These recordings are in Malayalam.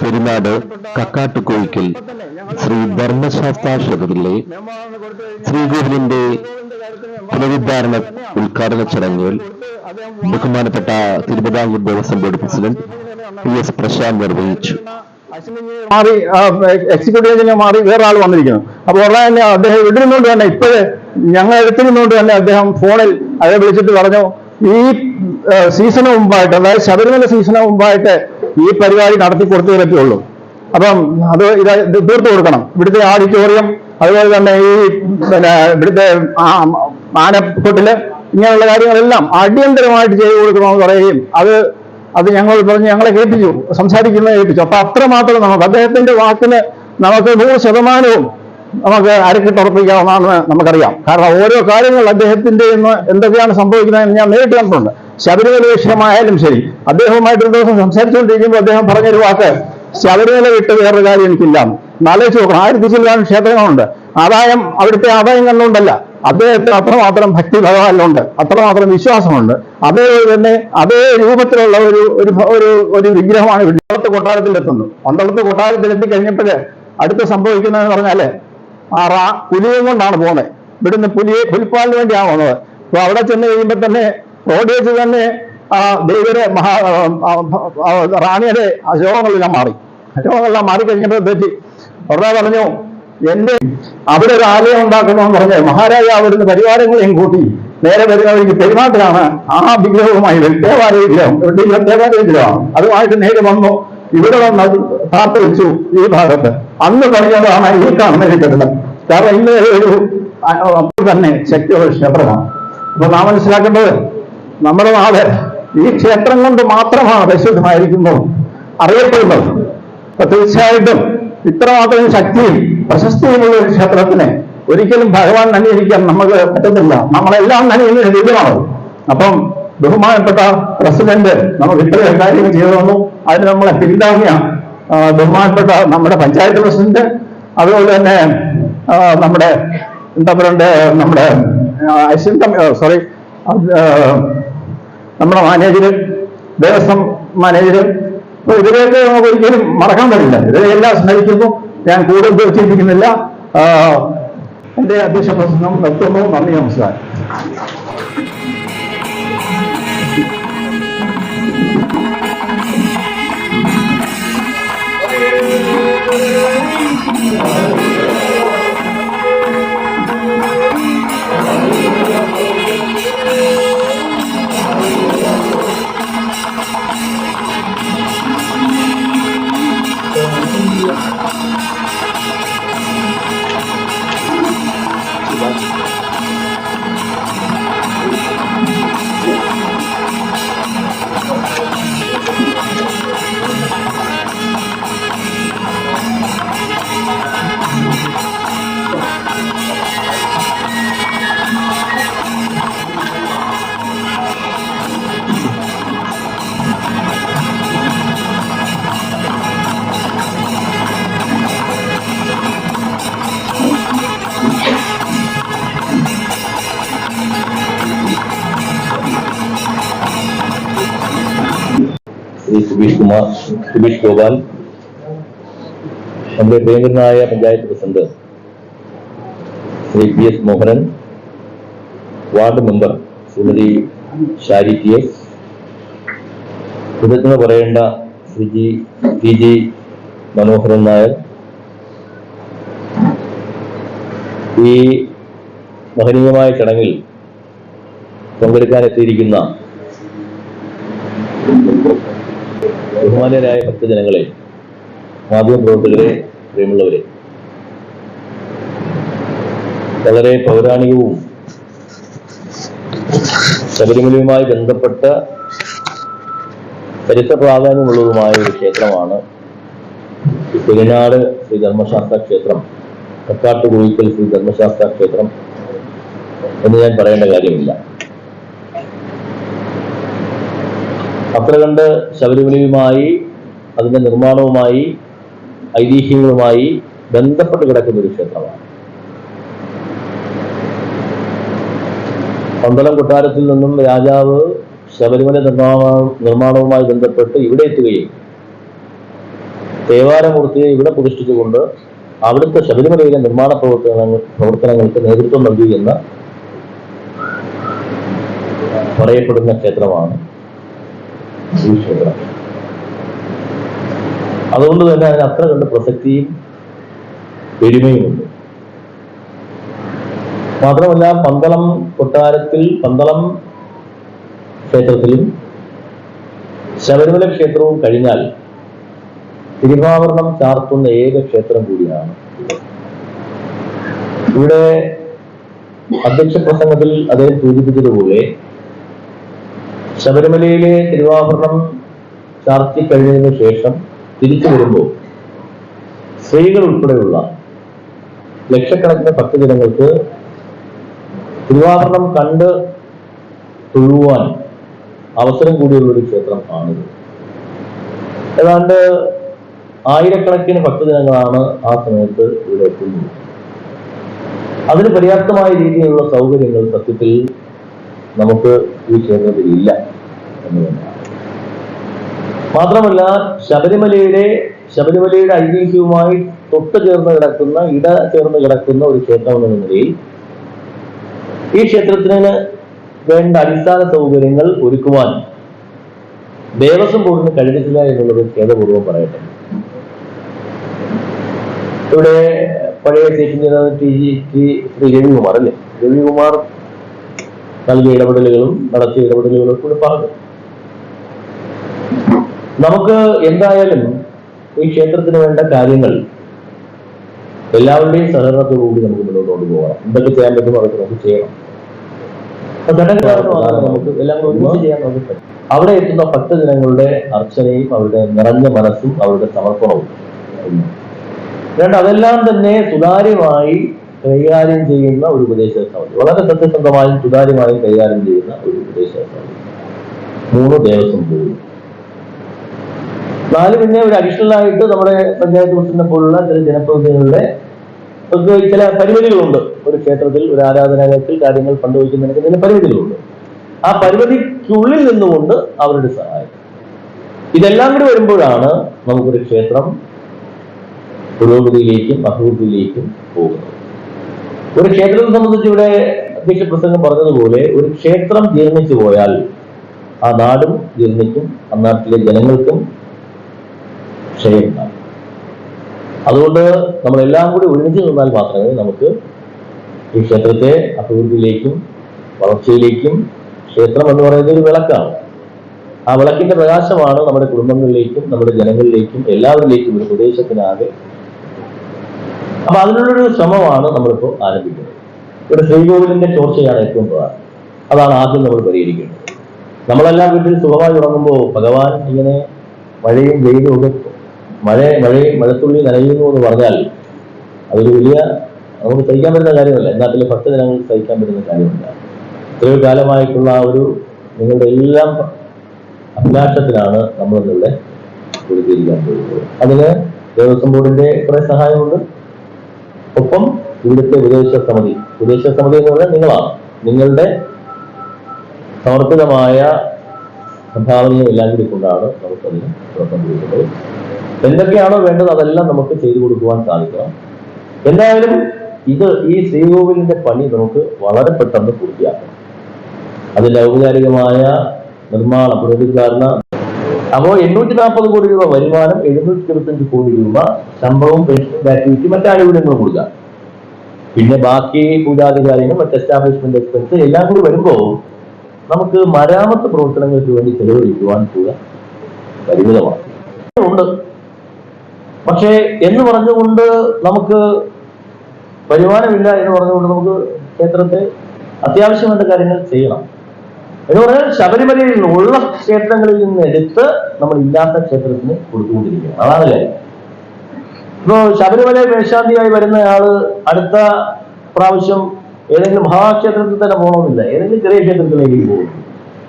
പെരുന്നാട് കക്കാട്ടുകോയിക്കൽ ശ്രീ ധർമ്മശാസ്ത്ര ശ്രീകോവിലിന്റെ പുനരുദ്ധാരണ ഉദ്ഘാടന ചടങ്ങുകൾ ബഹുമാനപ്പെട്ട Thiruvithamkoor Devaswom board president P S Prashanth നിർവഹിച്ചു. മാറി എക്സിക്യൂട്ടീവ് എഞ്ചിനീയർ മാറി വേറെ ആൾ വന്നിരിക്കുന്നു. അപ്പോൾ ഉള്ള തന്നെ അദ്ദേഹം ഇടുന്നുകൊണ്ട് തന്നെ ഇപ്പോഴേ ഞങ്ങൾ എടുത്തിരുന്നുകൊണ്ട് തന്നെ അദ്ദേഹം ഫോണിൽ അതെ വിളിച്ചിട്ട് പറഞ്ഞു ഈ സീസണ് മുമ്പായിട്ട് അതായത് ശബരിമല സീസണ് മുമ്പായിട്ട് ഈ പരിപാടി നടത്തി കൊടുത്തേ പറ്റുള്ളൂ. അപ്പം അത് ഇത് തീർത്തു കൊടുക്കണം. ഇവിടുത്തെ ഓഡിറ്റോറിയം അതുപോലെ തന്നെ ഈ പിന്നെ ഇവിടുത്തെ ആനക്കൊട്ടിൽ ഇങ്ങനെയുള്ള കാര്യങ്ങളെല്ലാം അടിയന്തരമായിട്ട് ചെയ്തു കൊടുക്കണമെന്ന് പറയുകയും അത് അത് ഞങ്ങൾ പറഞ്ഞ് ഞങ്ങളെ കേൾപ്പിച്ചു സംസാരിക്കുന്നത് കേൾപ്പിച്ചു. അപ്പൊ അത്രമാത്രം നമുക്ക് അദ്ദേഹത്തിന്റെ വാക്കിന് നമുക്ക് നൂറ് ശതമാനവും നമുക്ക് അരക്കിട്ടുറപ്പിക്കാവുന്നതാണെന്ന് നമുക്കറിയാം. കാരണം ഓരോ കാര്യങ്ങൾ അദ്ദേഹത്തിന്റെ ഇന്ന് എന്തൊക്കെയാണ് സംഭവിക്കുന്നതെന്ന് ഞാൻ നേരിട്ട് കണ്ടിട്ടുണ്ട്. ശബരിമല വിഷയമായാലും ശരി. അദ്ദേഹവുമായിട്ട് ഒരു ദിവസം സംസാരിച്ചുകൊണ്ടിരിക്കുമ്പോൾ അദ്ദേഹം പറഞ്ഞൊരു വാക്ക് ശബരിമല വിട്ട് വേറൊരു കാര്യം എനിക്കില്ല. നാലോചിച്ച് നോക്കണം. ആയിരത്തി ചില്ലാനും ക്ഷേത്രങ്ങളുണ്ട്. ആദായം അവിടുത്തെ ആദായം കണ്ടുകൊണ്ടല്ല. അദ്ദേഹത്തിന് അത്രമാത്രം ഭക്തി ഭഗവാനിലുണ്ട് അത്രമാത്രം വിശ്വാസമുണ്ട്. അതേ തന്നെ അതേ രൂപത്തിലുള്ള ഒരു ഒരു ഒരു വിഗ്രഹമാണ് പന്തളത്ത് കൊട്ടാരത്തിൽ എത്തുന്നത്. പന്തളത്ത് കൊട്ടാരത്തിൽ എത്തിക്കഴിഞ്ഞപ്പോഴ് അടുത്ത് സംഭവിക്കുന്നതെന്ന് പറഞ്ഞാൽ ആ റാ പുലിയും കൊണ്ടാണ് പോകുന്നത്. ഇവിടുന്ന് പുലിയെ പുലിപ്പാലിന് വേണ്ടിയാണ് പോകുന്നത്. അപ്പൊ അവിടെ ചെന്ന് കഴിയുമ്പോൾ തന്നെ റോഡേജ് തന്നെ ആ ദൈവരെ മഹാ റാണിയുടെ അശോകങ്ങളെല്ലാം മാറി. അശോകങ്ങളെല്ലാം മാറി കഴിഞ്ഞപ്പോൾ പറ്റി അവിടെ പറഞ്ഞു എന്റെ അവിടെ ഒരു ആലയം ഉണ്ടാക്കണമെന്ന് പറഞ്ഞ് മഹാരാജാവ് വരുന്ന പരിവാരങ്ങളെയും കൂട്ടി നേരെ വരുന്ന വഴിക്ക് പെരുമാറ്റമാണ് ആ വിഗ്രഹവുമായി. ദേവാലയ വിഗ്രഹം ദേവാലയ വിഗ്രഹമാണ് അതുമായിട്ട് നേരെ വന്നു. ഇവിടെ വന്ന് വെച്ചു ഈ ഭാഗത്ത്. അന്ന് പറഞ്ഞതാണ് ഈ കാണുന്ന കെട്ടിടം കാരണം ഇന്ന് ഒരു തന്നെ ശക്തിയുള്ള ക്ഷേത്രമാണ്. അപ്പൊ നാം മനസ്സിലാക്കേണ്ടത് നമ്മുടെ നാട് ഈ ക്ഷേത്രം കൊണ്ട് മാത്രമാണ് പരിശുദ്ധമായിരിക്കുമ്പോൾ അറിയപ്പെടുന്നത്. അപ്പൊ തീർച്ചയായിട്ടും ഇത്രമാത്രം ശക്തിയും പ്രശസ്തിയുമുള്ള ഒരു ക്ഷേത്രത്തിന് ഒരിക്കലും ഭഗവാൻ നനയിരിക്കാൻ നമുക്ക് പറ്റത്തില്ല. നമ്മളെല്ലാം നനയുന്ന രീതിയിലാണ് അപ്പം ബഹുമാനപ്പെട്ട പ്രസിഡന്റ് നമുക്ക് ഇത്രയും കാര്യങ്ങൾ ചെയ്തു തന്നു. അതിന് നമ്മളെ പിന്താങ്ങിയാണ് ബഹുമാനപ്പെട്ട നമ്മുടെ പഞ്ചായത്ത് പ്രസിഡന്റ് അതുപോലെ തന്നെ നമ്മുടെ എന്താ പറയണ്ടേ നമ്മുടെ സോറി നമ്മുടെ മാനേജർ ദേവസ്വം മാനേജർ അപ്പൊ ഇവരെയൊക്കെ നമുക്ക് ഒരിക്കലും മറക്കാൻ പറ്റില്ല. ഇതിനെല്ലാം സ്മരിക്കുന്നു ഞാൻ കൂടുതൽ ചോദിച്ചിരിക്കുന്നില്ല എന്റെ അധ്യക്ഷ പ്രസംഗം നിർത്തുന്നു. നന്ദി നമസ്കാരം. Shri Thank you. സുബീഷ് കുമാർ സുബീഷ് ഗോപാൽ നമ്മുടെ പ്രിയങ്കരനായ panchayat president Shri P S Mohanan ward member Shrimati Shari P S കൃതജ്ഞത പറയേണ്ട Shri G P G Manoharan Nair ഈ മഹനീയമായ ചടങ്ങിൽ പങ്കെടുക്കാനെത്തിയിരിക്കുന്ന ബഹുമാനരായ ഭക്തജനങ്ങളെ മാധ്യമ പ്രവർത്തകരെ പ്രിയമുള്ളവരെ. വളരെ പൗരാണികവും ശബരിമലയുമായി ബന്ധപ്പെട്ട ചരിത്ര പ്രാധാന്യമുള്ളതുമായ ഒരു ക്ഷേത്രമാണ് തിരുനാട് ശ്രീ ധർമ്മശാസ്ത്ര ക്ഷേത്രം കക്കാട്ടുകുഴിക്കൽ ശ്രീ ധർമ്മശാസ്ത്ര ക്ഷേത്രം എന്ന് ഞാൻ പറയേണ്ട കാര്യമില്ല. അത്ര കണ്ട് ശബരിമലയുമായി അതിന്റെ നിർമ്മാണവുമായി ഐതിഹ്യങ്ങളുമായി ബന്ധപ്പെട്ട് കിടക്കുന്ന ഒരു ക്ഷേത്രമാണ്. പന്തളം കൊട്ടാരത്തിൽ നിന്നും രാജാവ് ശബരിമല നിർമ്മാണ നിർമ്മാണവുമായി ബന്ധപ്പെട്ട് ഇവിടെ എത്തുകയും ദേവാലയമൂർത്തിയെ ഇവിടെ പ്രതിഷ്ഠിച്ചുകൊണ്ട് അവിടുത്തെ ശബരിമലയിലെ നിർമ്മാണ പ്രവർത്തനങ്ങൾ പ്രവർത്തനങ്ങൾക്ക് നേതൃത്വം നൽകി എന്ന് പറയപ്പെടുന്ന ക്ഷേത്രമാണ് അതുകൊണ്ട് തന്നെ അതിന് അത്ര കണ്ട് പ്രസക്തിയും പെരുമയുമുണ്ട്. മാത്രമല്ല പന്തളം കൊട്ടാരത്തിൽ പന്തളം ക്ഷേത്രത്തിലും ശബരിമല ക്ഷേത്രവും കഴിഞ്ഞാൽ തിരുവാഭരണം ചാർത്തുന്ന ഏക ക്ഷേത്രം കൂടിയാണ് ഇവിടെ. അധ്യക്ഷ പ്രസംഗത്തിൽ അദ്ദേഹം സൂചിപ്പിച്ചതുപോലെ ശബരിമലയിലെ തിരുവാഭരണം ചാർത്തി കഴിഞ്ഞതിന് ശേഷം തിരിച്ചു വരുമ്പോൾ സ്ത്രീകൾ ഉൾപ്പെടെയുള്ള ലക്ഷക്കണക്കിന് ഭക്തജനങ്ങൾക്ക് തിരുവാഭരണം കണ്ട് തൊഴുവാൻ അവസരം കൂടിയുള്ള ഒരു ക്ഷേത്രം ആണിത് ഏതാണ്ട് ആയിരക്കണക്കിന് ഭക്തജനങ്ങളാണ് ആ സമയത്ത് ഇവിടെ എത്തുന്നത്. അതിന് പര്യാപ്തമായ രീതിയിലുള്ള സൗകര്യങ്ങൾ സത്യത്തിൽ നമുക്ക് ഈ ക്ഷേത്രത്തിൽ ഇല്ല മാത്രമല്ല ശബരിമലയുടെ ശബരിമലയുടെ ഐതിഹ്യവുമായി തൊട്ട് ചേർന്ന് കിടക്കുന്ന ഇട ചേർന്ന് കിടക്കുന്ന ഒരു ക്ഷേത്രം എന്ന നിലയിൽ ഈ ക്ഷേത്രത്തിന് വേണ്ട അടിസ്ഥാന സൗകര്യങ്ങൾ ഒരുക്കുവാൻ ദേവസ്വം ബോർഡിന് കഴിഞ്ഞിട്ടില്ല എന്നുള്ളത് ഖേദപൂർവം പറയട്ടെ. ഇവിടെ പഴയ station T G T Shri Ravikumar അല്ലേ? രവികുമാർ നൽകിയ ഇടപെടലുകളും നടത്തിയ ഇടപെടലുകളും കൂടെ പറഞ്ഞു. നമുക്ക് എന്തായാലും ഈ ക്ഷേത്രത്തിന് വേണ്ട കാര്യങ്ങൾ എല്ലാവരുടെയും സഹകരണത്തോടുകൂടി നമുക്ക് മുന്നോട്ട് പോകാം എന്തൊക്കെ ചെയ്യാൻ പറ്റും അതൊക്കെ നമുക്ക് ചെയ്യണം. അപ്പൊ ഘടകങ്ങളാണ് നമുക്ക് എല്ലാം ഒരുമിച്ച് ചെയ്യാൻ നമുക്ക് പറ്റും. അവിടെ എത്തുന്ന ഭക്തജനങ്ങളുടെ അർച്ചനയും അവരുടെ നിറഞ്ഞ മനസ്സും അവരുടെ സമർപ്പണവും. രണ്ട് അതെല്ലാം തന്നെ സുതാര്യമായി കൈകാര്യം ചെയ്യുന്ന ഒരു ഉപദേശ വളരെ സത്യസന്ധമായും സുതാര്യമായും കൈകാര്യം ചെയ്യുന്ന ഒരു ഉപദേശ മൂന്ന് ദേവസ്വം ബോർഡ്. നാല് പിന്നെ ഒരു അഡീഷണൽ ആയിട്ട് നമ്മുടെ പഞ്ചായത്ത് പ്രസിഡന്റിനെ പോലുള്ള ചില ജനപ്രതിനിധികളുടെ ഒക്കെ ചില പരിമിതികളുണ്ട്. ഒരു ക്ഷേത്രത്തിൽ ഒരു ആരാധനാലയത്തിൽ കാര്യങ്ങൾ പങ്കുവയ്ക്കുന്നതിനൊക്കെ ചില പരിമിതികളുണ്ട്. ആ പരിമിതിക്കുള്ളിൽ നിന്നുകൊണ്ട് അവരുടെ സഹായം. ഇതെല്ലാം കൂടി വരുമ്പോഴാണ് നമുക്കൊരു ക്ഷേത്രം പുരോഗതിയിലേക്കും അഭിവൃദ്ധിയിലേക്കും പോകുന്നത്. ഒരു ക്ഷേത്രത്തെ സംബന്ധിച്ച് ഇവിടെ അധ്യക്ഷ പ്രസംഗം പറഞ്ഞതുപോലെ ഒരു ക്ഷേത്രം ജീർണിച്ചു പോയാൽ ആ നാടും ജീർണിക്കും ആ നാട്ടിലെ ജനങ്ങൾക്കും ക്ഷയമുണ്ടാകും. അതുകൊണ്ട് നമ്മളെല്ലാം കൂടി ഒരുമിച്ച് നിന്നാൽ മാത്രമേ നമുക്ക് ഈ ക്ഷേത്രത്തെ അഭിവൃദ്ധിയിലേക്കും വളർച്ചയിലേക്കും ക്ഷേത്രം എന്ന് പറയുന്നത് ഒരു വിളക്കാണ്. ആ വിളക്കിന്റെ പ്രകാശമാണ് നമ്മുടെ കുടുംബങ്ങളിലേക്കും നമ്മുടെ ജനങ്ങളിലേക്കും എല്ലാവരിലേക്കും ഒരു പ്രദേശത്തിനാകെ അപ്പൊ അതിനുള്ളൊരു ശ്രമമാണ് നമ്മളിപ്പോൾ ആരംഭിക്കുന്നത്. ഇവിടെ ശ്രീകോവിലിന്റെ ചോർച്ചയാണ് ഏറ്റവും പ്രധാനം. അതാണ് ആദ്യം നമ്മൾ പരിഹരിക്കേണ്ടത്. നമ്മളെല്ലാം വീട്ടിൽ സുഖമായി തുടങ്ങുമ്പോൾ ഭഗവാൻ ഇങ്ങനെ മഴയും വെയിലും ഒക്കെ മഴ മഴയും മഴത്തുള്ളി നനയുന്നു എന്ന് പറഞ്ഞാൽ അതൊരു വലിയ നമുക്ക് സഹിക്കാൻ പറ്റുന്ന കാര്യമല്ല. നാട്ടിലെ ജനങ്ങൾ സഹിക്കാൻ പറ്റുന്ന കാര്യമല്ല. ഇത്രയും കാലമായിട്ടുള്ള ആ ഒരു നിങ്ങളുടെ എല്ലാം അഭിലാഷത്തിലാണ് നമ്മളിന്നിവിടെ കൊടുത്തിരിക്കാൻ പോകുന്നത്. അതിന് ദേവസ്വം ബോർഡിന്റെ കുറെ സഹായമുണ്ട്. ഒപ്പം ഇവിടുത്തെ വിദേശ സമിതി. വിദേശ സമിതി എന്ന് പറഞ്ഞാൽ നിങ്ങളാണ്. നിങ്ങളുടെ സമർപ്പിതമായ സംഭാവനയും എല്ലാം കൂടി കൊണ്ടാണ് നമുക്കതിന് തുടക്കം എന്തൊക്കെയാണോ വേണ്ടത് അതെല്ലാം നമുക്ക് ചെയ്തു കൊടുക്കുവാൻ സാധിക്കണം. എന്തായാലും ഇത് ഈ ശ്രീകോവിലിന്റെ പണി നമുക്ക് വളരെ പെട്ടെന്ന് പൂർത്തിയാക്കണം. അതിന്റെ ഔപചാരികമായ നിർമ്മാണ പുനരുദ്ധാരണ അപ്പോൾ എണ്ണൂറ്റി നാൽപ്പത് കോടി രൂപ വരുമാനം എഴുന്നൂറ്റി ഇരുപത്തഞ്ച് കോടി രൂപ ശമ്പളവും പെൻഷൻ ഗ്രാറ്റുവിറ്റി മറ്റാനുകൂല്യങ്ങളും കൊടുക്കുക പിന്നെ ബാക്കി പൂജാതി മറ്റ് എസ്റ്റാബ്ലിഷ്മെന്റ് എക്സ്പെൻസ് എല്ലാം കൂടി വരുമ്പോൾ നമുക്ക് മരാമത്ത് പ്രവർത്തനങ്ങൾക്ക് വേണ്ടി ചെലവഴിക്കുവാൻ തുക പരിമിതമാണ്. ഉണ്ട്. പക്ഷേ എന്ന് പറഞ്ഞുകൊണ്ട് നമുക്ക് വരുമാനമില്ല എന്ന് പറഞ്ഞുകൊണ്ട് നമുക്ക് ക്ഷേത്രത്തെ അത്യാവശ്യം വേണ്ട കാര്യങ്ങൾ ചെയ്യണം. എന്ന് പറഞ്ഞാൽ ശബരിമലയിൽ ഉള്ള ക്ഷേത്രങ്ങളിൽ നിന്ന് എടുത്ത് നമ്മൾ ഇല്ലാത്ത ക്ഷേത്രത്തിന് കൊടുത്തുകൊണ്ടിരിക്കുകയാണ്. അതാണ് കാര്യം. ഇപ്പോ ശബരിമല മേശാന്തിയായി വരുന്ന ആൾ അടുത്ത പ്രാവശ്യം ഏതെങ്കിലും മഹാക്ഷേത്രത്തിൽ തന്നെ പോകണമെന്നില്ല ഏതെങ്കിലും ചെറിയ ക്ഷേത്രത്തിലേക്ക് പോകും.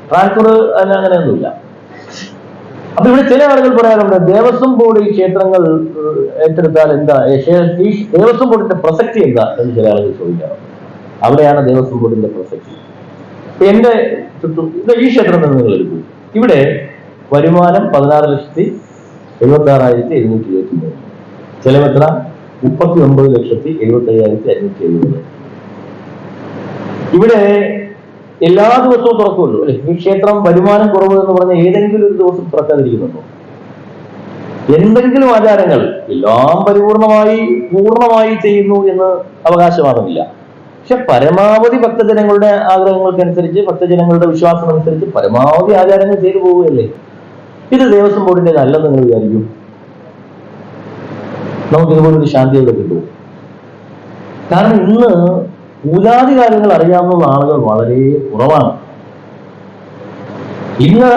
ട്രാൻസ്ഫർ അതിന് അങ്ങനെയൊന്നുമില്ല. അപ്പൊ ഇവിടെ ചില ആളുകൾ പറയാറുണ്ട് ദേവസ്വം ബോർഡ് ഈ ക്ഷേത്രങ്ങൾ ഏറ്റെടുത്താൽ എന്താ? ഈ ദേവസ്വം ബോർഡിന്റെ പ്രസക്തി എന്താ? എന്ന് ചില ആളുകൾ ചോദിക്കാറുണ്ട്. അവിടെയാണ് ദേവസ്വം ബോർഡിന്റെ പ്രസക്തി. എന്റെ ഈ ക്ഷേത്രം തന്നെ നിങ്ങൾ എടുക്കും. ഇവിടെ വരുമാനം പതിനാറ് ലക്ഷത്തി എഴുപത്തി ആറായിരത്തി എഴുന്നൂറ്റി ഇരുപത്തി മൂന്ന്. ചെലവ് എത്ര? മുപ്പത്തി ഒമ്പത് ലക്ഷത്തി എഴുപത്തി അയ്യായിരത്തി അഞ്ഞൂറ്റി എഴുപത്. ഇവിടെ എല്ലാ ദിവസവും തുറക്കുമല്ലോ അല്ലെ? ഈ ക്ഷേത്രം വരുമാനം കുറവ് എന്ന് പറഞ്ഞ ഏതെങ്കിലും ഒരു ദിവസം തുറക്കാതിരിക്കുന്നുണ്ടോ? എന്തെങ്കിലും ആചാരങ്ങൾ എല്ലാം പരിപൂർണമായി പൂർണമായി ചെയ്യുന്നു എന്ന് അവകാശവാദമില്ല പക്ഷെ പരമാവധി ഭക്തജനങ്ങളുടെ ആഗ്രഹങ്ങൾക്കനുസരിച്ച് ഭക്തജനങ്ങളുടെ വിശ്വാസം അനുസരിച്ച് പരമാവധി ആചാരങ്ങൾ ചെയ്തു പോവുകയല്ലേ? ഇത് ദേവസ്വം ബോർഡിന്റെ നല്ല നിങ്ങൾ വിചാരിക്കും. നമുക്ക് ഇതുപോലൊരു ശാന്തി ഇവിടെ കിട്ടും. കാരണം ഇന്ന് പൂജാതി കാര്യങ്ങൾ അറിയാവുന്ന ആളുകൾ വളരെ കുറവാണ്. ഇന്ന്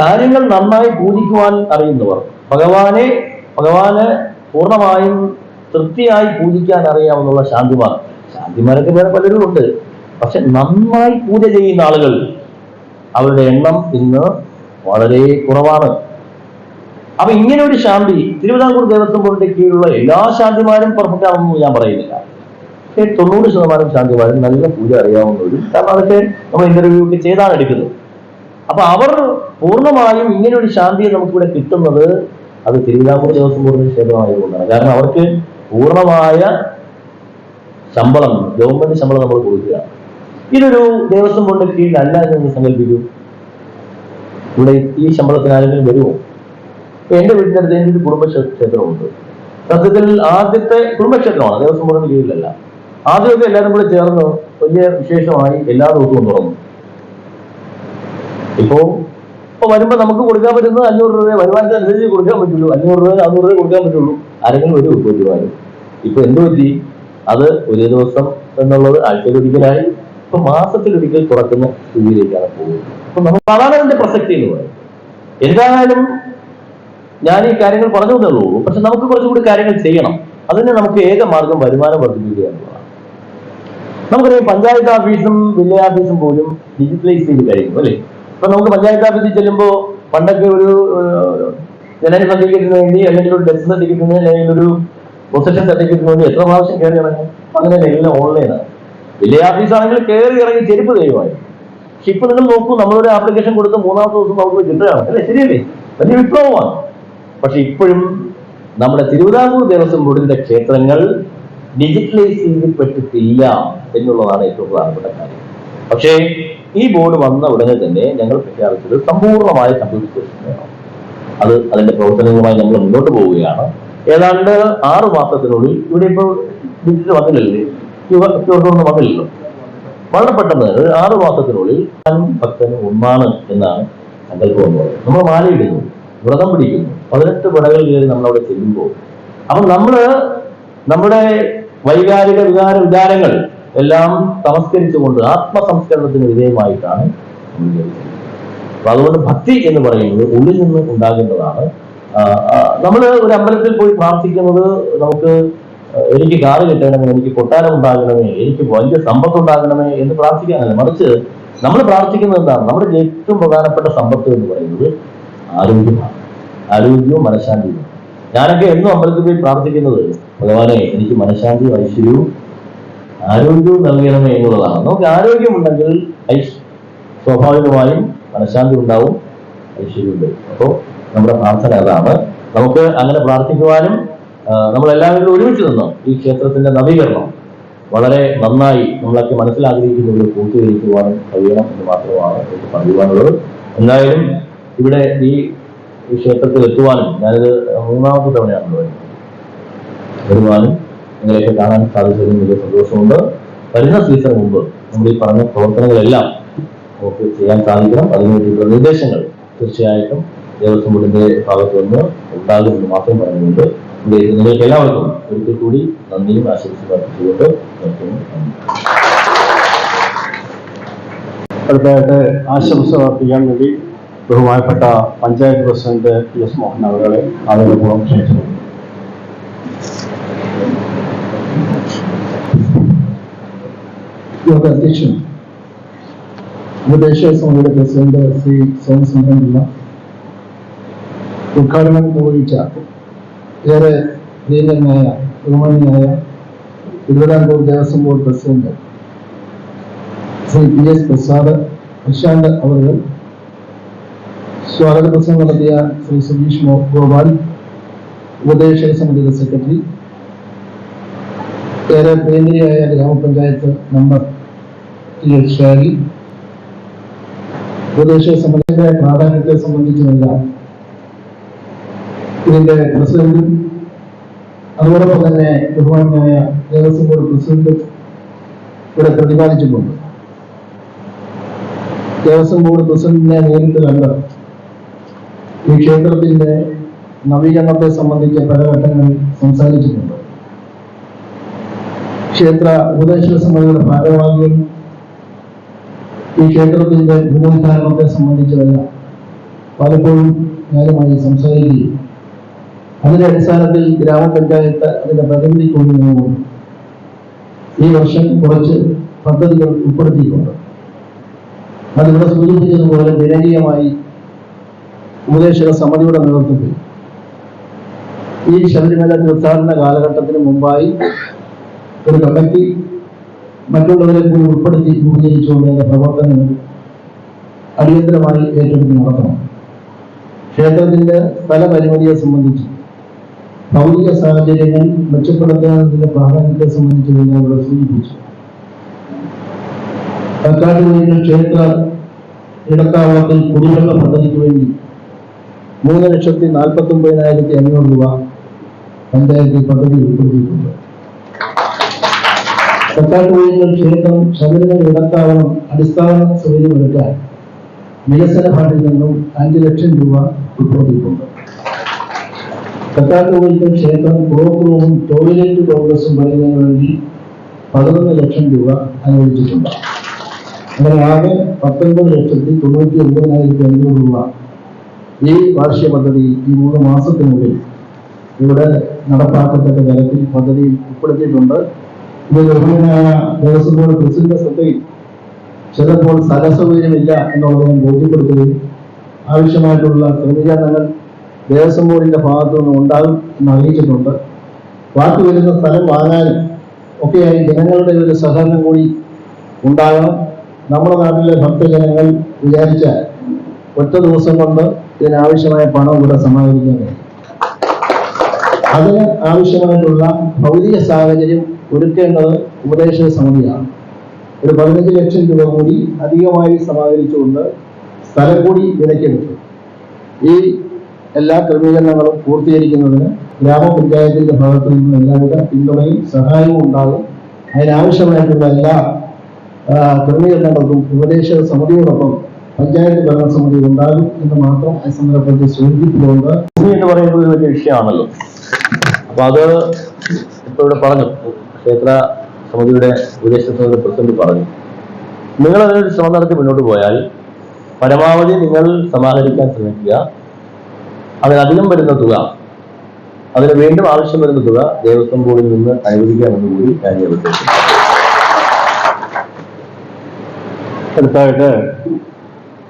കാര്യങ്ങൾ നന്നായി പൂജിക്കുവാൻ അറിയുന്നവർ ഭഗവാനെ ഭഗവാന് പൂർണമായും തൃപ്തിയായി പൂജിക്കാൻ അറിയാവുന്ന ശാന്തിമാർ ശാന്തിമാരൊക്കെ വേറെ പലരും ഉണ്ട് പക്ഷെ നന്നായി പൂജ ചെയ്യുന്ന ആളുകൾ അവരുടെ എണ്ണം ഇന്ന് വളരെ കുറവാണ്. അപ്പൊ ഇങ്ങനെ ഒരു ശാന്തി തിരുവിതാംകൂർ ദേവസ്വം ബോർഡിന്റെ കീഴിലുള്ള എല്ലാ ശാന്തിമാരും പെർഫെക്റ്റ് ആണെന്ന് ഞാൻ പറയുന്നില്ല. തൊണ്ണൂറ് ശതമാനം ശാന്തിമാരും നല്ല പൂജ അറിയാവുന്നവരും കാരണം അതൊക്കെ നമ്മൾ ഇന്റർവ്യൂ ഒക്കെ ചെയ്താണ് എടുക്കുന്നത്. അപ്പൊ അവർ പൂർണമായും ഇങ്ങനെ ഒരു ശാന്തിയെ നമുക്കിവിടെ കിട്ടുന്നത് അത് തിരുവിതാംകൂർ ദേവസ്വം ബോർഡിന്റെ ക്ഷേത്രമായതുകൊണ്ടാണ്. കാരണം അവർക്ക് പൂർണമായ ശമ്പളം ഗവൺമെന്റ് ശമ്പളം നമ്മൾ കൊടുക്കുക. ഇതൊരു ദേവസ്വം ബോർഡിന്റെ കീഴിലല്ല എന്ന് സങ്കല്പിക്കൂ. ഇവിടെ ഈ ശമ്പളത്തിന് ആരെങ്കിലും വരുമോ? എന്റെ വീടിന്റെ അടുത്ത് എന്റെ ഒരു കുടുംബക്ഷേത്രമുണ്ട്. ക്ഷേ- ക്ഷേത്രമുണ്ട് സത്യത്തിൽ ആദ്യത്തെ കുടുംബക്ഷേത്രമാണ് ദേവസ്വം ബോർഡിന്റെ കീഴിലല്ല. ആദ്യമൊക്കെ എല്ലാവരും കൂടെ ചേർന്ന് വലിയ വിശേഷമായി എല്ലാ ദിവസവും തുറന്നു. ഇപ്പോ ഇപ്പൊ വരുമ്പോ നമുക്ക് കൊടുക്കാൻ പറ്റുന്നത് അഞ്ഞൂറ് രൂപ വരുമാനത്തിനനുസരിച്ച് കൊടുക്കാൻ പറ്റുള്ളൂ. അഞ്ഞൂറ് രൂപ നാനൂറ് രൂപ കൊടുക്കാൻ പറ്റുള്ളൂ. ആരെങ്കിലും ഒരു വരുമാനം ഇപ്പൊ എന്തു പറ്റി? അത് ഒരു ദിവസം എന്നുള്ളത് ആഴ്ചയിലൊരിക്കലായി ഇപ്പൊ മാസത്തിലൊരിക്കൽ തുറക്കുന്ന സ്ഥിതിയിലേക്കാണ് പോകുന്നത്. അപ്പൊ നമുക്ക് അതാണ് അതിന്റെ പ്രസക്തി എന്ന് പറയുന്നത് എന്തായാലും ഞാൻ ഈ കാര്യങ്ങൾ പറഞ്ഞു തന്നേ ഉള്ളൂ. പക്ഷെ നമുക്ക് കുറച്ചുകൂടി കാര്യങ്ങൾ ചെയ്യണം. അതിന് നമുക്ക് ഏക മാർഗം വരുമാനം വർദ്ധിപ്പിക്കുക എന്നുള്ളതാണ്. നമുക്കറിയാം പഞ്ചായത്ത് ഓഫീസും വില്ലേജ് ഓഫീസും പോലും ഡിജിറ്റലൈസ് ചെയ്ത് കഴിയുന്നു അല്ലേ? ഇപ്പൊ നമുക്ക് പഞ്ചായത്ത് ഓഫീസിൽ ചെല്ലുമ്പോൾ പണ്ടൊക്കെ ഒരു ജനന സർട്ടിഫിക്കറ്റിന് വേണ്ടി അല്ലെങ്കിൽ ഒരു ഡെത്ത് സർട്ടിഫിക്കറ്റിന് അല്ലെങ്കിൽ ഒരു പൊസിഷൻ സർട്ടിഫിക്കറ്റിന് വേണ്ടി എത്ര പ്രാവശ്യം കയറി ഇറങ്ങി? അങ്ങനെ എല്ലാം ഓൺലൈനാണ് വലിയ ഓഫീസ് ആണെങ്കിൽ കയറി ഇറങ്ങി ചെരുപ്പ് തരുമായി പക്ഷെ ഇപ്പൊ നിങ്ങൾ നോക്കൂ നമ്മളൊരു ആപ്ലിക്കേഷൻ കൊടുത്ത് മൂന്നാമത്തെ ദിവസം നമുക്ക് കിട്ടുകയാണ്. അല്ലേ? ശരിയല്ലേ? വലിയ വിപ്ലവമാണ്. പക്ഷെ ഇപ്പോഴും നമ്മുടെ തിരുവിതാംകൂർ ദേവസ്വം ബോർഡിന്റെ ക്ഷേത്രങ്ങൾ ഡിജിറ്റലൈസ് ചെയ്യപ്പെട്ടിട്ടില്ല എന്നുള്ളതാണ് ഏറ്റവും പ്രധാനപ്പെട്ട കാര്യം. പക്ഷേ ഈ ബോർഡ് വന്ന ഉടനെ തന്നെ ഞങ്ങൾ പ്രഖ്യാപിച്ചത് സമ്പൂർണമായ കമ്പ്യൂട്ടറൈസേഷൻ വേണം അത് അതിന്റെ പ്രവർത്തനങ്ങളുമായി നമ്മൾ മുന്നോട്ട് പോവുകയാണ്. ഏതാണ്ട് ആറ് മാസത്തിനുള്ളിൽ ഇവിടെ ഇപ്പോൾ ഡിജിറ്റൽ വന്നില്ലല്ലേ? ഒന്നും വന്നില്ലല്ലോ. വളരെ പെട്ടെന്ന് ആറു മാസത്തിനുള്ളിൽ ഭക്തനും ഒന്നാണ് എന്നാണ് സങ്കല്പം വന്നത് നമ്മൾ മാലയിടുന്നു വ്രതം പിടിക്കുന്നു പതിനെട്ട് പടകൾ കയറി നമ്മളവിടെ ചെല്ലുമ്പോൾ. അപ്പൊ നമ്മൾ നമ്മുടെ വൈകാരിക വികാര വിചാരങ്ങൾ എല്ലാം സംസ്കരിച്ചുകൊണ്ട് ആത്മസംസ്കരണത്തിന് വിധേയമായിട്ടാണ് നമ്മൾ അപ്പൊ അതുകൊണ്ട് ഭക്തി എന്ന് പറയുന്നത് ഉള്ളിൽ നിന്ന് ഉണ്ടാകേണ്ടതാണ്. നമ്മൾ ഒരു അമ്പലത്തിൽ പോയി പ്രാർത്ഥിക്കുന്നത് നമുക്ക് എനിക്ക് കാറ് കിട്ടണമേ എനിക്ക് കൊട്ടാരം ഉണ്ടാകണമേ എനിക്ക് വലിയ സമ്പത്ത് ഉണ്ടാകണമേ എന്ന് പ്രാർത്ഥിക്കാനല്ല. മറിച്ച് നമ്മൾ പ്രാർത്ഥിക്കുന്നത് എന്താണ്? നമ്മുടെ ഏറ്റവും പ്രധാനപ്പെട്ട സമ്പത്ത് എന്ന് പറയുന്നത് ആരോഗ്യമാണ്. ആരോഗ്യവും മനഃശാന്തിയും. ഞാനൊക്കെ എന്നും അമ്പലത്തിൽ പോയി പ്രാർത്ഥിക്കുന്നത് ഭഗവാനെ എനിക്ക് മനഃശാന്തിയും ഐശ്വര്യവും ആരോഗ്യവും നൽകണമേ എന്നുള്ളതാണ്. നമുക്ക് ആരോഗ്യം ഉണ്ടെങ്കിൽ സ്വാഭാവികമായും മനഃശാന്തി ഉണ്ടാവും ഐശ്വര്യം ഉണ്ടാവും. അപ്പോൾ നമ്മുടെ പ്രാർത്ഥന അതാണ് നമുക്ക് അങ്ങനെ പ്രാർത്ഥിക്കുവാനും നമ്മളെല്ലാവരും ഒരുമിച്ച് നിന്നും ഈ ക്ഷേത്രത്തിന്റെ നവീകരണം വളരെ നന്നായി നമ്മളൊക്കെ മനസ്സിലാഗ്രഹിക്കുന്നവർ പൂർത്തീകരിക്കുവാനും കഴിയണം എന്ന് മാത്രമാണ് എനിക്ക് പറയുവാനുള്ളത്. എന്തായാലും ഇവിടെ ഈ ക്ഷേത്രത്തിൽ എത്തുവാനും ഞാനിത് മൂന്നാമത്തെ തവണയാണ് വരുന്നത്. വരുവാനും നിങ്ങളെയൊക്കെ കാണാൻ സാധിച്ചതിന് വലിയ സന്തോഷമുണ്ട്. വരുന്ന സീസൺ മുമ്പ് നമ്മൾ ഈ പറഞ്ഞ പ്രവർത്തനങ്ങളെല്ലാം നമുക്ക് ചെയ്യാൻ സാധിക്കണം. അതിനുവേണ്ടിയുള്ള നിർദ്ദേശങ്ങൾ തീർച്ചയായിട്ടും ദേവസ്വം ബോർഡിന്റെ ഭാഗത്ത് നിന്ന് ഉണ്ടാകുമെന്ന് മാത്രം പറഞ്ഞുകൊണ്ട് നിങ്ങൾക്ക് എല്ലാവർക്കും ഒരിക്കൽ കൂടി നന്ദിയും ആശംസയും അർപ്പിച്ചുകൊണ്ട് നിർത്തുന്നു. അടുത്തായിട്ട് അടുത്തതായിട്ട് ആശംസ അർപ്പിക്കാൻ വേണ്ടി ബഹുമാനപ്പെട്ട panchayat president P S Mohan അവരുടെ ആദരപൂർവം ക്ഷണിച്ചു യോഗ അധ്യക്ഷൻ ഉപദേശ സമിതിയുടെ പ്രസിഡന്റ് ശ്രീ സോമസുന്ദരൻ പിള്ള ഉദ്ഘാടനം നിർവഹിച്ച ഏറെ പ്രിയങ്കരനായ ബഹുമാനിയായ Thiruvithamkoor Devaswom board president Shri P S Prasad Prashanth അവർ സ്വാഗത പ്രസംഗം നടത്തിയ ശ്രീ സുധീഷ് ഗോപാൽ ഉപദേശക സമിതിയുടെ സെക്രട്ടറി ഏറെ പ്രിയങ്കരിയായ ഗ്രാമപഞ്ചായത്ത് മെമ്പർ ടി എച്ച് ഷാരി ഉപദേശക സമിതിയുടെ പ്രാധാന്യത്തെ സംബന്ധിച്ചുമെല്ലാം ഇതിന്റെ പ്രസിഡന്റും അതോടൊപ്പം തന്നെ ബഹുമാനായ ദേവസ്വം ബോർഡ് പ്രസിഡന്റും ഇവിടെ പ്രതിപാദിച്ചിട്ടുണ്ട്. ദേവസ്വം ബോർഡ് പ്രസിഡന്റിനെ നേരിട്ട് കണ്ട് ഈ ക്ഷേത്രത്തിന്റെ നവീകരണത്തെ സംബന്ധിച്ച പല ഘട്ടങ്ങളിൽ സംസാരിച്ചിട്ടുണ്ട്. ക്ഷേത്ര ഉപദേശക സമിതിയുടെ ഭാരവാഹികൾ ഈ ക്ഷേത്രത്തിന്റെ പുനരുദ്ധാരണത്തെ സംബന്ധിച്ചതല്ല പലപ്പോഴും ഞാനുമായി സംസാരിക്കുകയും അതിന്റെ അടിസ്ഥാനത്തിൽ ഗ്രാമപഞ്ചായത്ത് അതിന്റെ പരിമിതി കൊണ്ടുവന്നു ഈ വർഷം കുറച്ച് പദ്ധതികൾ ഉൾപ്പെടുത്തിയിട്ടുണ്ട്. അതിവിടെ സൂചിപ്പിച്ചതുപോലെ ജനകീയമായി ഉപദേശക സമിതിയുടെ നേതൃത്വത്തിൽ ഈ ശബരിമല തീർത്ഥാടന കാലഘട്ടത്തിന് മുമ്പായി ഒരു കമ്മിറ്റി മറ്റുള്ളവരെ കൂടി ഉൾപ്പെടുത്തി രൂപീകരിച്ചുകൊണ്ട് പ്രവർത്തനങ്ങൾ അടിയന്തരമായി ഏറ്റെടുത്ത് നടത്തണം. ക്ഷേത്രത്തിന്റെ സ്ഥലപരിമിതിയെ സംബന്ധിച്ച് ഭൗതിക സാഹചര്യങ്ങൾ മെച്ചപ്പെടുത്തുന്നതിന്റെ പ്രാധാന്യത്തെ സംബന്ധിച്ച് ഞാൻ ഇവിടെ സൂചിപ്പിച്ചു. കക്കാട്ടുകുഴിയിലെ ക്ഷേത്ര ഇടത്താവളത്തിൽ കുടിവെള്ള പദ്ധതിക്ക് വേണ്ടി മൂന്ന് ലക്ഷത്തി നാൽപ്പത്തി ഒമ്പതിനായിരത്തി അഞ്ഞൂറ് രൂപ പഞ്ചായത്തിൽ പദ്ധതി ഉൾപ്പെടുത്തിയിട്ടുണ്ട്. കക്കാട്ടുകുഴിയിലെ ക്ഷേത്രം ശബരിമല ഇടത്താവളം അടിസ്ഥാന സൗകര്യമെടുക്കാൻ വികസന ഫണ്ടിൽ നിന്നും അഞ്ച് ലക്ഷം രൂപ ഉൾപ്പെടുത്തിയിട്ടുണ്ട്. കക്കാട്ടുകുഴിയിലെ ക്ഷേത്രം ക്ലോക്ക് ടോയ്ലറ്റ് കോൺഗ്രസും പറയുന്നതിന് വേണ്ടി പതിനൊന്ന് ലക്ഷം രൂപ അനുവദിച്ചിട്ടുണ്ട്. അങ്ങനെ ആകെ പത്തൊൻപത് ലക്ഷത്തി തൊണ്ണൂറ്റി ഒമ്പതിനായിരത്തി അഞ്ഞൂറ് രൂപ ഈ വാർഷിക പദ്ധതി ഈ മൂന്ന് മാസത്തിനുള്ളിൽ ഇവിടെ നടപ്പാക്കത്തക്ക തരത്തിൽ പദ്ധതി ഉൾപ്പെടുത്തിയിട്ടുണ്ട്. ഇത് ഗവൺമെന്റായ ദേവസ്വം ബോർഡ് പ്രസിഡന്റ് ശ്രദ്ധയിൽ ചിലപ്പോൾ സ്ഥലസൗകര്യമില്ല എന്നുള്ളതിനെ ബോധ്യപ്പെടുത്തുകയും ആവശ്യമായിട്ടുള്ള ക്രമീകരണങ്ങൾ ദേവസ്വം ബോർഡിന്റെ ഭാഗത്തു നിന്ന് ഉണ്ടാകും എന്ന് അറിയിച്ചിട്ടുണ്ട്. ബാക്കി വരുന്ന സ്ഥലം വാങ്ങാനും ഒക്കെയായി ജനങ്ങളുടെ ഒരു സഹകരണം കൂടി ഉണ്ടാകണം. നമ്മുടെ നാട്ടിലെ ഭക്തജനങ്ങൾ വിചാരിച്ചാൽ ഒറ്റ ദിവസം കൊണ്ട് ഇതിനാവശ്യമായ പണം ഇവിടെ സമാഹരിക്കാൻ കഴിയും. അതിന് ആവശ്യമായിട്ടുള്ള ഭൗതിക സാഹചര്യം ഒരുക്കേണ്ടത് ഉപദേശക സമിതിയാണ്. ഒരു പതിനഞ്ച് ലക്ഷം രൂപ കൂടി അധികമായി സമാഹരിച്ചുകൊണ്ട് സ്ഥലം കൂടി വിലക്കെടുത്തു ഈ എല്ലാ ക്രമീകരണങ്ങളും പൂർത്തീകരിക്കുന്നതിന് ഗ്രാമപഞ്ചായത്തിന്റെ ഭാഗത്തു നിന്നും എല്ലാവിധ പിന്തുണയും സഹായവും ഉണ്ടാകും. അതിനാവശ്യമായിട്ടുള്ള എല്ലാ ആ, ക്രമീകരണങ്ങൾക്കും ഉപദേശക സമിതിയോടൊപ്പം പഞ്ചായത്ത് ഭരണസമിതി ഉണ്ടാകും എന്ന് മാത്രം ഈ സന്ദർഭത്തിൽ സൂചിപ്പിച്ചുകൊണ്ട് എന്ന് പറയുന്നത് ഒരു വലിയ വിഷയമാണല്ലോ. അപ്പൊ അത് ഇപ്പൊ ഇവിടെ പറഞ്ഞു. ക്ഷേത്ര സമിതിയുടെ ഉപദേശ സമിതിയുടെ പ്രസിഡന്റ് പറഞ്ഞു. നിങ്ങൾ അതിനൊരു ശ്രമം നടത്തി മുന്നോട്ട് പോയാൽ പരമാവധി നിങ്ങൾ സമാഹരിക്കാൻ ശ്രമിക്കുക. അതിനധികം വരുന്ന തുക അതിന് വീണ്ടും ആവശ്യം വരുന്ന തുക ദേവസ്വം ബോർഡിൽ നിന്ന് അനുവദിക്കാമെന്ന് കൂടി ഞാൻ അടുത്തായിട്ട്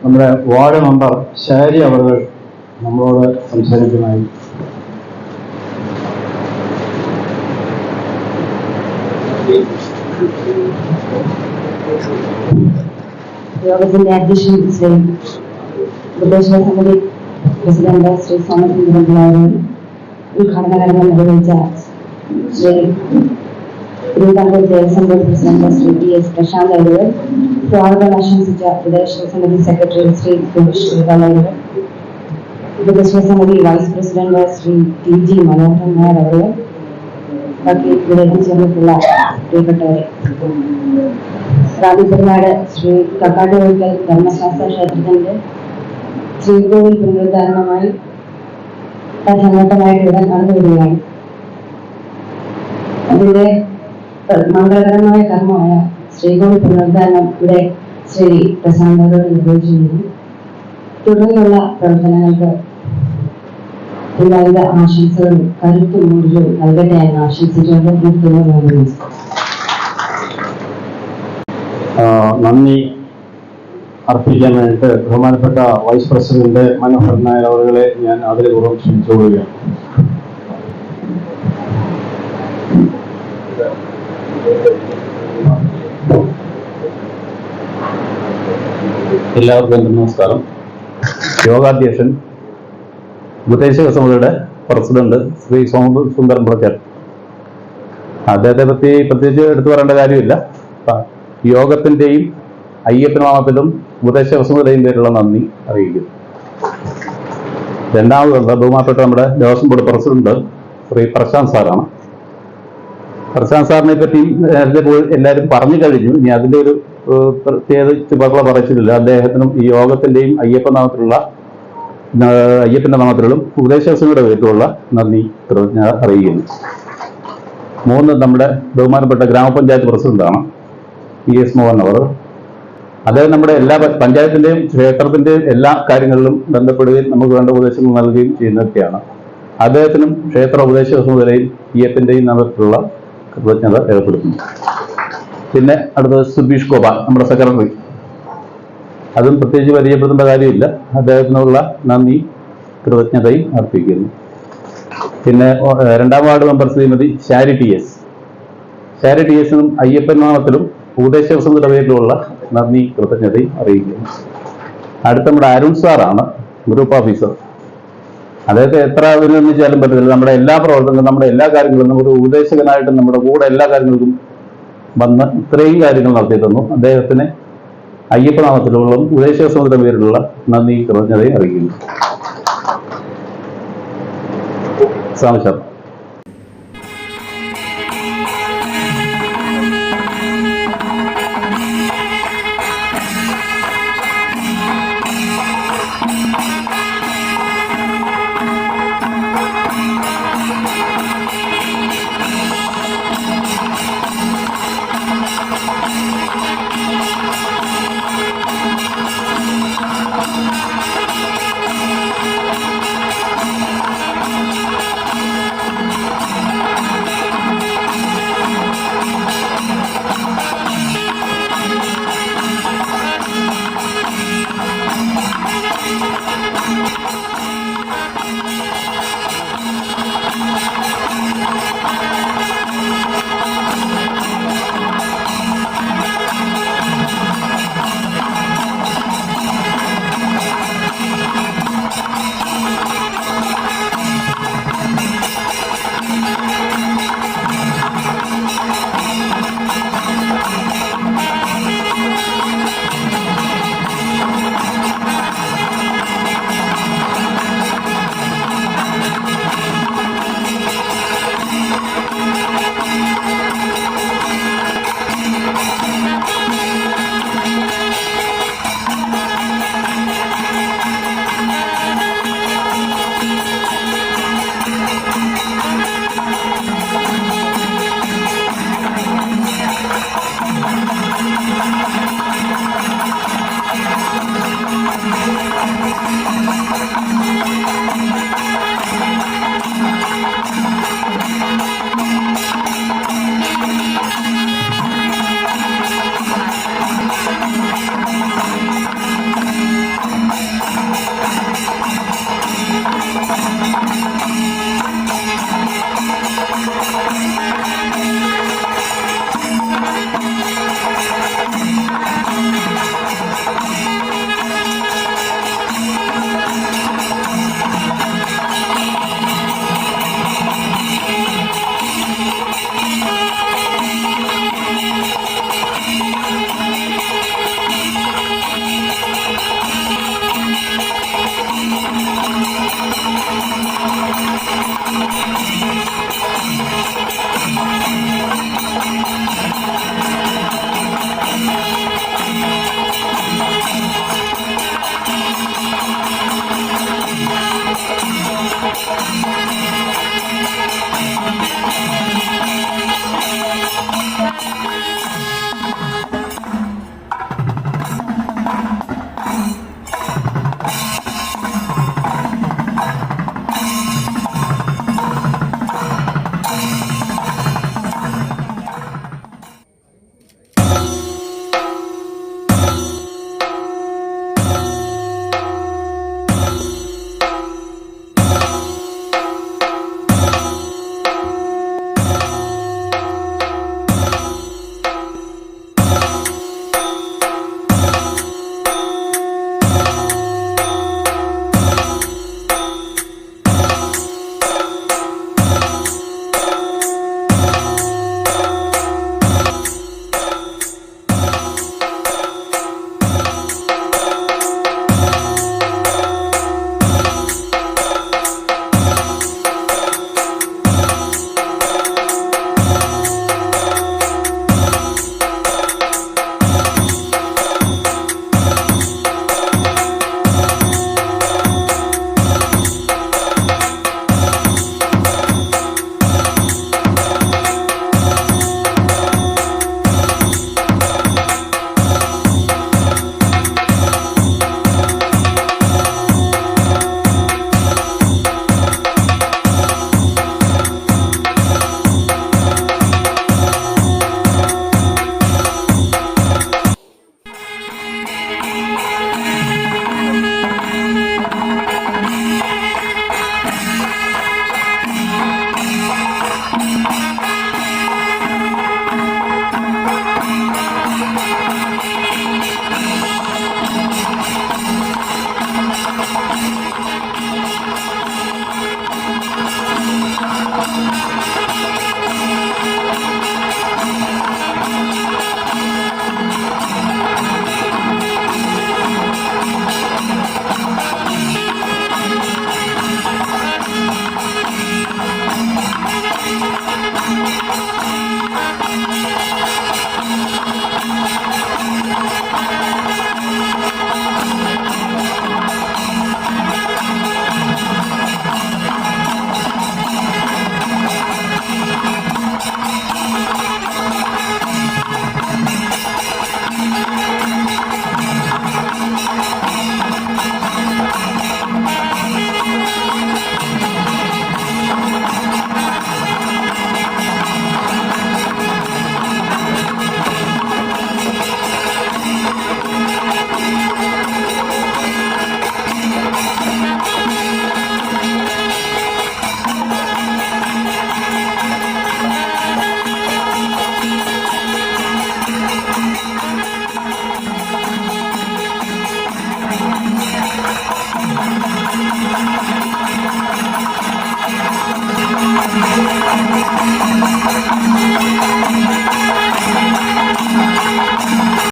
നമ്മുടെ വാർഡ് മെമ്പർ ശാരി അവർ നമ്മളോട് സംസാരിക്കുന്നതായി. യോഗത്തിന്റെ അധ്യക്ഷൻ ശ്രീ ഉപദേശക സമിതി പ്രസിഡന്റ് ശ്രീ സോമചന്ദ്രൻ ഉദ്ഘാടന കർമ്മം നിർവഹിച്ച Shri Thiruvithamkoor Devaswom board president Shri T S Prashanth Iyer സ്വാഗതം ആശംസിച്ച ഉപദേശക സമിതി സെക്രട്ടറി ശ്രീ ശ്രീകാൽ അയ്യർ ഉപദേശക സമിതി vice president Shri T G Manoharan Nair അവർ ബാക്കി ഇവിടെ എത്തിച്ചേർന്നിട്ടുള്ള പ്രിയപ്പെട്ടവരെ റാണിപ്പെരുമാട് ശ്രീ കക്കാട്ടുകോഴിക്കൽ ധർമ്മശാസ്ത്ര ക്ഷേത്രത്തിന്റെ ശ്രീകോവിൽ പുനരുദ്ധാരണമായി പ്രധാനമായിട്ട് ഇവിടെ നടന്നു വരികയാണ് അതിന്റെ മംഗളകരമായ കർമ്മമായ ശ്രീകോവിൽ പുനരുദ്ധാരണം ഇവിടെ ശ്രീ പ്രശാന്തോട് നിർവഹിച്ചിരുന്നു തുടർന്നുള്ള പ്രവർത്തനങ്ങൾക്ക് എല്ലാവിധ ആശംസകളും കരുത്തും ഊർജവും നൽകട്ടെ എന്ന് ആശംസിച്ചുകൊണ്ട് നിർത്തുന്നു. നന്ദി. അർപ്പിക്കാൻ വേണ്ടിയിട്ട് ബഹുമാനപ്പെട്ട വൈസ് പ്രസിഡന്റ് മനോഹർ നായർ ഞാൻ ആദരപൂർവം ക്ഷണിച്ചുകൊള്ളുകയാണ്. എല്ലാവർക്കും നമസ്കാരം. യോഗാധ്യക്ഷൻ ഉപദേശക സമിതിയുടെ പ്രസിഡന്റ് ശ്രീ സോമ സുന്ദരം പുറച്ചൽ അദ്ദേഹത്തെ പറ്റി പ്രത്യേകിച്ച് എടുത്തു പറയേണ്ട കാര്യമില്ല. യോഗത്തിന്റെയും അയ്യപ്പനാമത്തിലും ഉപദേശ വസുതയുടെയും പേരുള്ള നന്ദി അറിയിക്കുന്നു. രണ്ടാമത് ബഹുമാനപ്പെട്ട നമ്മുടെ ദേവസ്വം ബോർഡ് പ്രസിഡന്റ് ശ്രീ പ്രശാന്ത് സാറാണ്. പ്രശാന്ത് സാറിനെ പറ്റി നേരത്തെ എല്ലാവരും പറഞ്ഞു കഴിഞ്ഞു. ഇനി അതിന്റെ ഒരു പ്രത്യേക പക്കള പറച്ചിട്ടില്ല അദ്ദേഹത്തിനും ഈ യോഗത്തിന്റെയും അയ്യപ്പ നാമത്തിലുള്ള ഏഹ്, അയ്യപ്പന്റെ നാമത്തിലുള്ള ഉപദേശങ്ങളുടെ പേരിലുള്ള നന്ദി പ്രതിജ്ഞ അറിയിക്കുന്നു. മൂന്ന് നമ്മുടെ ബഹുമാനപ്പെട്ട ഗ്രാമപഞ്ചായത്ത് പ്രസിഡന്റാണ് പി എസ് മോഹൻ അവർ. അദ്ദേഹം നമ്മുടെ എല്ലാ പഞ്ചായത്തിന്റെയും ക്ഷേത്രത്തിന്റെയും എല്ലാ കാര്യങ്ങളിലും ബന്ധപ്പെടുകയും നമുക്ക് വേണ്ട ഉപദേശങ്ങൾ നൽകുകയും ചെയ്യുന്നതൊക്കെയാണ്. അദ്ദേഹത്തിനും ക്ഷേത്ര ഉപദേശ സമുദായം എഫിന്റെയും നാമത്തിലുള്ള കൃതജ്ഞത ഏർപ്പെടുത്തുന്നു. പിന്നെ അടുത്തത് സുബീഷ് ഗോപാൽ നമ്മുടെ സെക്രട്ടറി. അതും പ്രത്യേകിച്ച് പരിചയപ്പെടുത്തേണ്ട കാര്യമില്ല. അദ്ദേഹത്തിനുള്ള നന്ദി കൃതജ്ഞതയും അർപ്പിക്കുന്നു. പിന്നെ രണ്ടാം ward member Srimathi Shari T S. Shari T എസിനും Ayyappan നാമത്തിലും ഉപദേശ ദിവസം പേരിലുള്ള നന്ദി കൃതജ്ഞതയും അറിയിക്കുന്നു. അടുത്ത നമ്മുടെ അരുൺ സാറാണ് ഗ്രൂപ്പ് ഓഫീസർ അദ്ദേഹത്തെ എത്ര അഭിനന്ദിച്ചാലും പറ്റത്തില്ല. നമ്മുടെ എല്ലാ പ്രവർത്തനങ്ങളും നമ്മുടെ എല്ലാ കാര്യങ്ങളും നമ്മുടെ ഉപദേശകനായിട്ട് നമ്മുടെ കൂടെ എല്ലാ കാര്യങ്ങൾക്കും വന്ന് ഇത്രയും കാര്യങ്ങൾ നടത്തി തന്നു. അദ്ദേഹത്തിന് അയ്യപ്പനാമത്തിലുള്ള ഉപദേശക സമുദ്ര പേരിലുള്ള നന്ദി കൃതജ്ഞതയും അറിയിക്കുന്നു. സ്വാമി